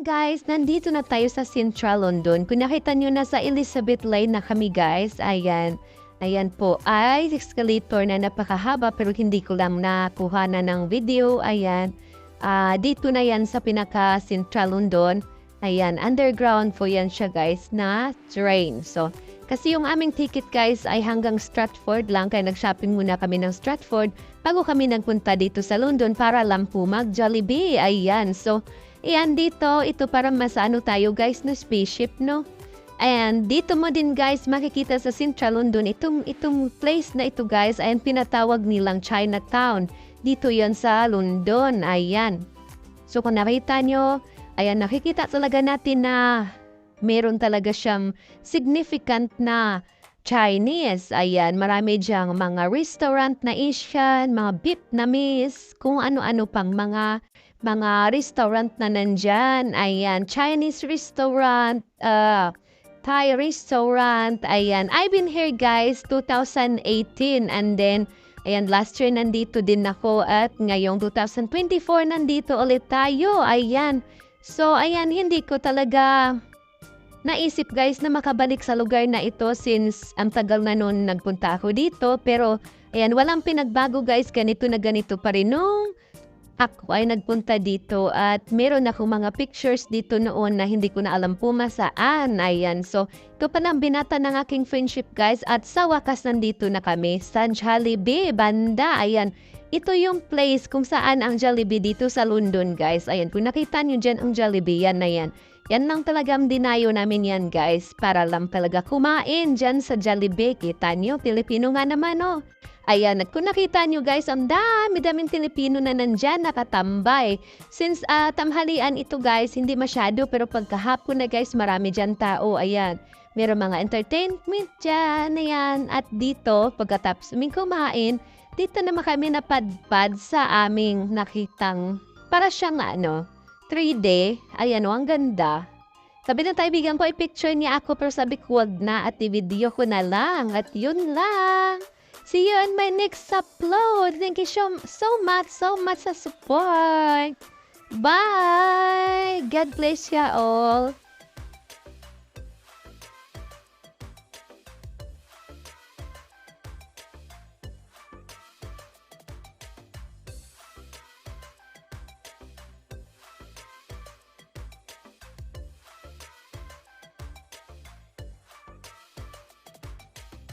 guys, nandito na tayo sa Central London. Kung nakita nyo, nasa Elizabeth Line na kami guys. Ayan. Ayan po, ay escalator na napakahaba pero hindi ko lang nakuha na ng video. Ayan. Ah, dito na yan sa pinaka Central London. Ayan, underground po yan siya guys na train. So, kasi yung aming ticket guys ay hanggang Stratford lang. Kaya nag-shopping muna kami ng Stratford bago kami nagpunta dito sa London para lang po mag-Jollibee. Ayan, so Ayan, dito, ito para masano tayo guys na spaceship, no? Ayan, dito mo din guys makikita sa Central London, itong, itong place na ito guys, ayan, pinatawag nilang Chinatown. Dito yan sa London, ayan. So kung nakita nyo, ayan, nakikita talaga natin na meron talaga siyang significant na Chinese. Ayan, marami diyang mga restaurant na Asian, mga Vietnamese, kung ano-ano pang mga mga restaurant na nandyan. Ayan, Chinese restaurant, uh, Thai restaurant. Ayan, I've been here guys 2018 and then ayan, last year nandito din ako at ngayong 2024 nandito ulit tayo. Ayan. So, ayan, hindi ko talaga naisip guys na makabalik sa lugar na ito since ang tagal na noon nagpunta ako dito. Pero, ayan, walang pinagbago guys. Ganito na ganito pa rin nung ako ay nagpunta dito at meron ako mga pictures dito noon na hindi ko na alam pumasaan. Ayan, so ito pa lang binata ng aking friendship guys at sa wakas nandito na kami sa Jollibee, banda. Ayan, ito yung place kung saan ang Jollibee dito sa London guys. Ayan, kung nakita nyo dyan ang Jollibee, yan na yan. Yan lang talagang dinayo namin yan guys para lang talaga kumain dyan sa Jollibee. Kita nyo, Pilipino nga naman oh. Ayan, kung nakita nyo guys, ang dami-daming Pilipino na nandyan nakatambay. Since uh, tamhalian ito guys, hindi masyado pero pagkahapon na guys, marami dyan tao. Ayan, meron mga entertainment dyan. Ayan, at dito, pagkatapos aming kumain, dito naman kami napadpad sa aming nakitang para siyang ano, 3D. Ayan o, ang ganda. Sabi ng kaibigan ko, i-picture niya ako pero sabi ko wag na at i-video ko na lang. At yun lang. See you on my next upload. Thank you so, so much, so much sa support. Bye! God bless you all.